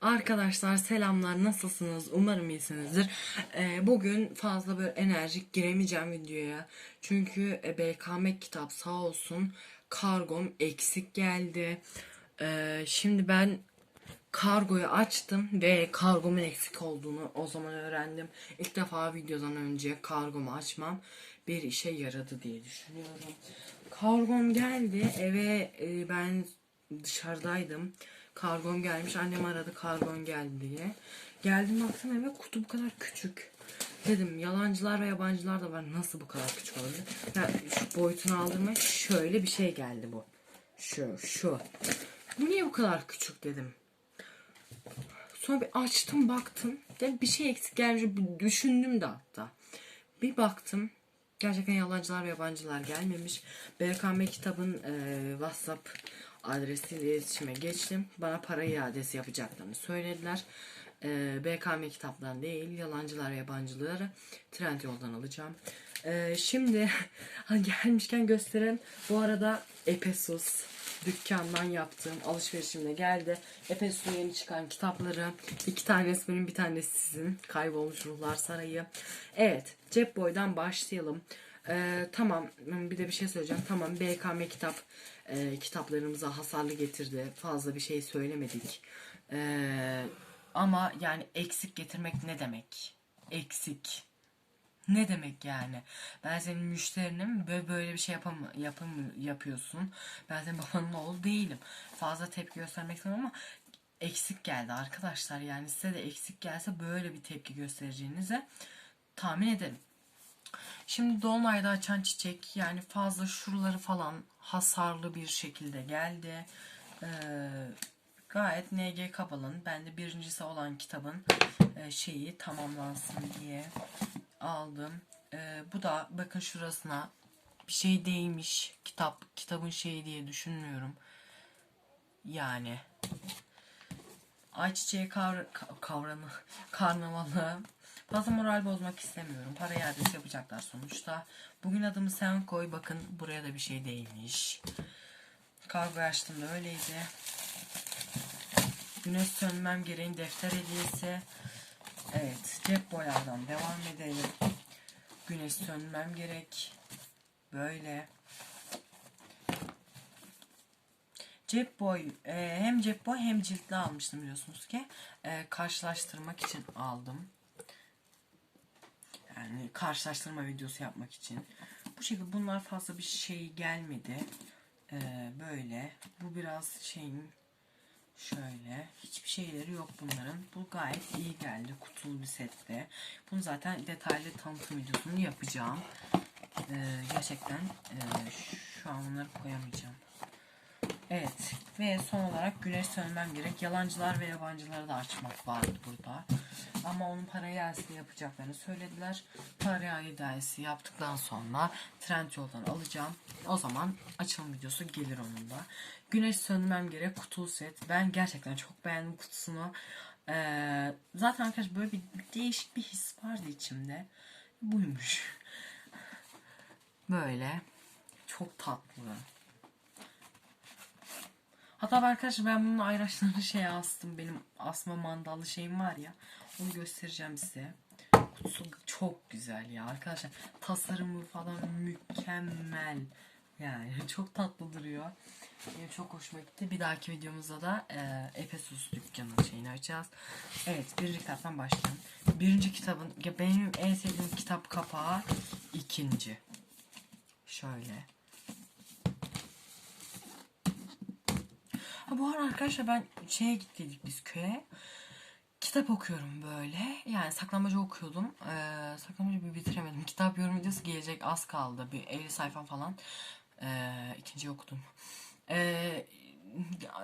Arkadaşlar selamlar nasılsınız? Umarım iyisinizdir. Ee, bugün fazla böyle enerjik giremeyeceğim videoya. Çünkü e, BKM kitap sağ olsun kargom eksik geldi. Ee, şimdi ben kargoyu açtım ve kargomun eksik olduğunu o zaman öğrendim. İlk defa videodan önce kargomu açmam bir işe yaradı diye düşünüyorum. Kargom geldi eve e, ben dışarıdaydım. Kargon gelmiş. Annem aradı kargon geldi diye. Geldim baktım eve kutu bu kadar küçük. Dedim yalancılar ve yabancılar da var. Nasıl bu kadar küçük olabilir? Ya şu boyutunu aldırma şöyle bir şey geldi bu. Şu şu. Bu niye bu kadar küçük dedim. Sonra bir açtım baktım. Dedim bir şey eksik gelmiş. Düşündüm de hatta. Bir baktım. Gerçekten yalancılar ve yabancılar gelmemiş. BKM kitabın e, WhatsApp adresiyle iletişime geçtim. Bana para iadesi yapacaklarını söylediler. E, BKM kitaptan değil, yalancılar yabancıları trend yoldan alacağım. E, şimdi gelmişken gösterelim. Bu arada Epesus dükkandan yaptığım alışverişimle geldi. Epesus'un yeni çıkan kitapları. iki tanesi benim bir tanesi sizin. Kaybolmuş Ruhlar Sarayı. Evet Cep Boy'dan başlayalım. Ee, tamam bir de bir şey söyleyeceğim. Tamam BKM kitap e, kitaplarımıza hasarlı getirdi. Fazla bir şey söylemedik. Ee, ama yani eksik getirmek ne demek? Eksik. Ne demek yani? Ben senin müşterinim böyle böyle bir şey yapam yapam yapıyorsun. Ben senin babanın oğlu değilim. Fazla tepki göstermek istemem ama eksik geldi arkadaşlar. Yani size de eksik gelse böyle bir tepki göstereceğinizi tahmin ederim. Şimdi dolunayda açan çiçek yani fazla şuraları falan hasarlı bir şekilde geldi. Ee, gayet NG Kabal'ın bende birincisi olan kitabın e, şeyi tamamlansın diye aldım. Ee, bu da bakın şurasına bir şey değmiş. Kitap kitabın şeyi diye düşünmüyorum. Yani ayçiçeği kavra, ka- kavramı karnavalı Fazla moral bozmak istemiyorum. Para iadesi yapacaklar sonuçta. Bugün adımı sen koy. Bakın buraya da bir şey değilmiş. Kargo açtığımda öyleydi. Güneş sönmem gereğin defter hediyesi. Evet. Cep boyardan devam edelim. Güneş sönmem gerek. Böyle. Cep boy e, hem cep boy hem ciltli almıştım biliyorsunuz ki. E, karşılaştırmak için aldım. Yani karşılaştırma videosu yapmak için. Bu şekilde bunlar fazla bir şey gelmedi. Ee, böyle. Bu biraz şeyin şöyle. Hiçbir şeyleri yok bunların. Bu gayet iyi geldi. Kutulu bir sette. Bunu zaten detaylı tanıtım videosunu yapacağım. Ee, gerçekten e, şu an bunları koyamayacağım. Evet ve son olarak güneş sönmem gerek. Yalancılar ve yabancıları da açmak vardı burada. Ama onun para iadesi yapacaklarını söylediler. Para iadesi yaptıktan sonra trend yoldan alacağım. O zaman açılım videosu gelir onun da. Güneş sönmem gerek kutu set. Ben gerçekten çok beğendim kutusunu. Ee, zaten arkadaşlar böyle bir, değişik bir his vardı içimde. Buymuş. Böyle. Çok tatlı. Hatta arkadaşlar ben bunun ayraçlarını şeye astım. Benim asma mandallı şeyim var ya. Onu göstereceğim size. Kutusu çok güzel ya arkadaşlar. Tasarımı falan mükemmel. Yani çok tatlı duruyor. Benim çok hoşuma gitti. Bir dahaki videomuzda da e, Epesus dükkanı şeyini açacağız. Evet birinci kitaptan başlayalım. Birinci kitabın ya benim en sevdiğim kitap kapağı ikinci. Şöyle. Ha bu arada arkadaşlar ben şeye gittiydik biz köye. Kitap okuyorum böyle. Yani saklambaç okuyordum. Ee, saklambaçı bir bitiremedim. Kitap yorum videosu gelecek az kaldı. Bir 50 sayfa falan. Ee, ikinci okudum. Ee,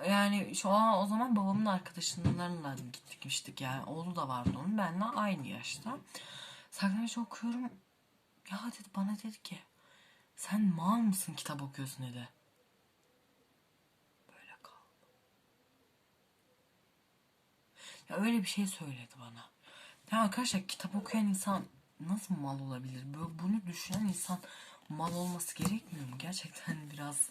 yani şu an o zaman babamın arkadaşlarıyla gitmiştik yani. Oğlu da vardı onun. Benimle aynı yaşta. Saklambaç okuyorum. Ya dedi bana dedi ki sen mal mısın kitap okuyorsun dedi. Böyle kaldı. Ya öyle bir şey söyledi bana. Ya arkadaşlar kitap okuyan insan nasıl mal olabilir? Böyle bunu düşünen insan mal olması gerekmiyor mu? Gerçekten biraz...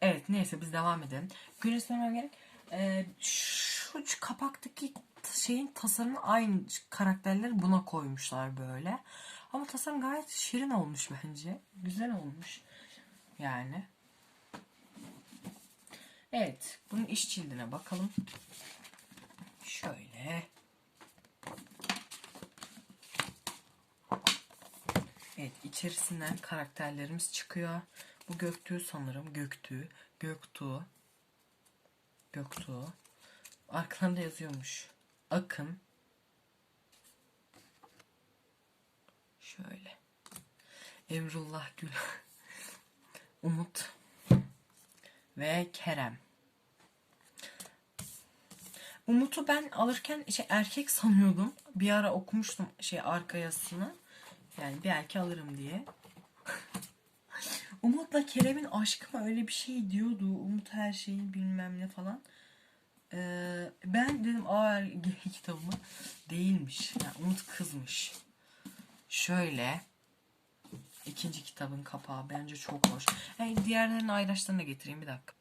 Evet neyse biz devam edelim. Güneş sönmem gerek. Ee, şu, şu kapaktaki şeyin tasarımı aynı karakterleri buna koymuşlar böyle. Ama tasarım gayet şirin olmuş bence. Güzel olmuş. Yani. Evet. Bunun iş cildine bakalım. Şöyle. Evet içerisinden karakterlerimiz çıkıyor. Bu Göktuğ sanırım. Göktuğ. Göktuğ. Göktuğ. Arkalarında yazıyormuş. Akın. Şöyle. Emrullah Gül. Umut. Ve Kerem. Umut'u ben alırken şey erkek sanıyordum. Bir ara okumuştum şey arka yazısını. Yani bir erkek alırım diye. Umut'la Kerem'in aşkı mı öyle bir şey diyordu. Umut her şeyi bilmem ne falan. Ee, ben dedim aa geri kitabı mı? Değilmiş. Yani Umut kızmış. Şöyle. ikinci kitabın kapağı bence çok hoş. Yani diğerlerinin ayraçlarını getireyim bir dakika.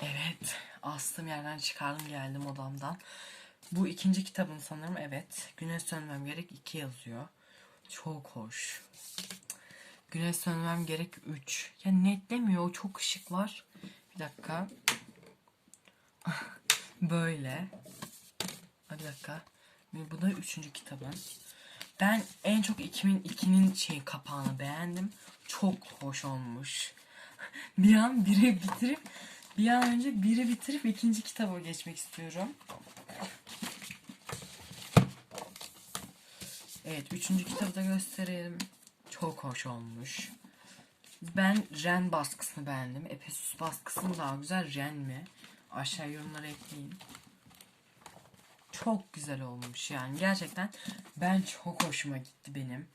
Evet. Astım yerden çıkardım geldim odamdan. Bu ikinci kitabın sanırım evet. Güneş sönmem gerek 2 yazıyor. Çok hoş. Güneş sönmem gerek 3. Ya netlemiyor. Çok ışık var. Bir dakika. Böyle. Bir dakika. Bu da üçüncü kitabın. Ben en çok 2002'nin şey kapağını beğendim. Çok hoş olmuş. Bir an biri bitirip bir an önce biri bitirip ikinci kitaba geçmek istiyorum. Evet, üçüncü kitabı da gösterelim. Çok hoş olmuş. Ben Ren baskısını beğendim. Epesus baskısı mı daha güzel, Ren mi? Aşağı yorumlara ekleyin. Çok güzel olmuş yani gerçekten ben çok hoşuma gitti benim.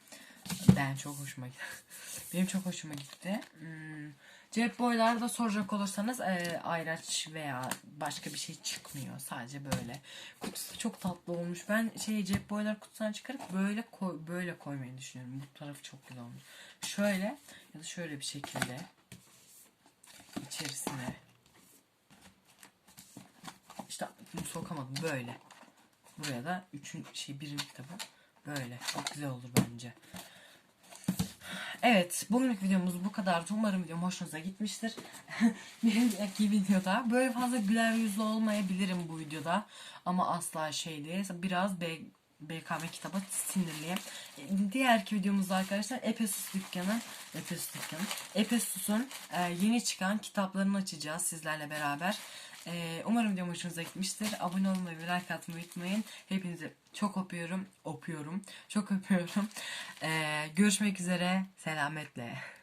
Ben çok hoşuma gitti. benim çok hoşuma gitti. Hmm. Cep boylarda soracak olursanız e, ayraç veya başka bir şey çıkmıyor. Sadece böyle. Kutusu çok tatlı olmuş. Ben şey cep boylar kutusundan çıkarıp böyle koy, böyle koymayı düşünüyorum. Bu tarafı çok güzel olmuş. Şöyle ya da şöyle bir şekilde içerisine işte bunu sokamadım böyle. Buraya da üçün şey birinci kitabı böyle. Çok güzel olur bence. Evet, bugünlük videomuz bu kadar. Umarım videom hoşunuza gitmiştir. bir dahaki videoda böyle fazla güler yüzlü olmayabilirim bu videoda. Ama asla şey değil. Biraz B, BKM kitaba sinirliyim. Diğerki videomuzda arkadaşlar Epesus dükkanı, Epesus dükkanı, Epesus'un e, yeni çıkan kitaplarını açacağız sizlerle beraber. Ee, umarım videom hoşunuza gitmiştir. Abone olmayı ve like atmayı unutmayın. Hepinizi çok öpüyorum. Öpüyorum. Çok öpüyorum. Ee, görüşmek üzere. Selametle.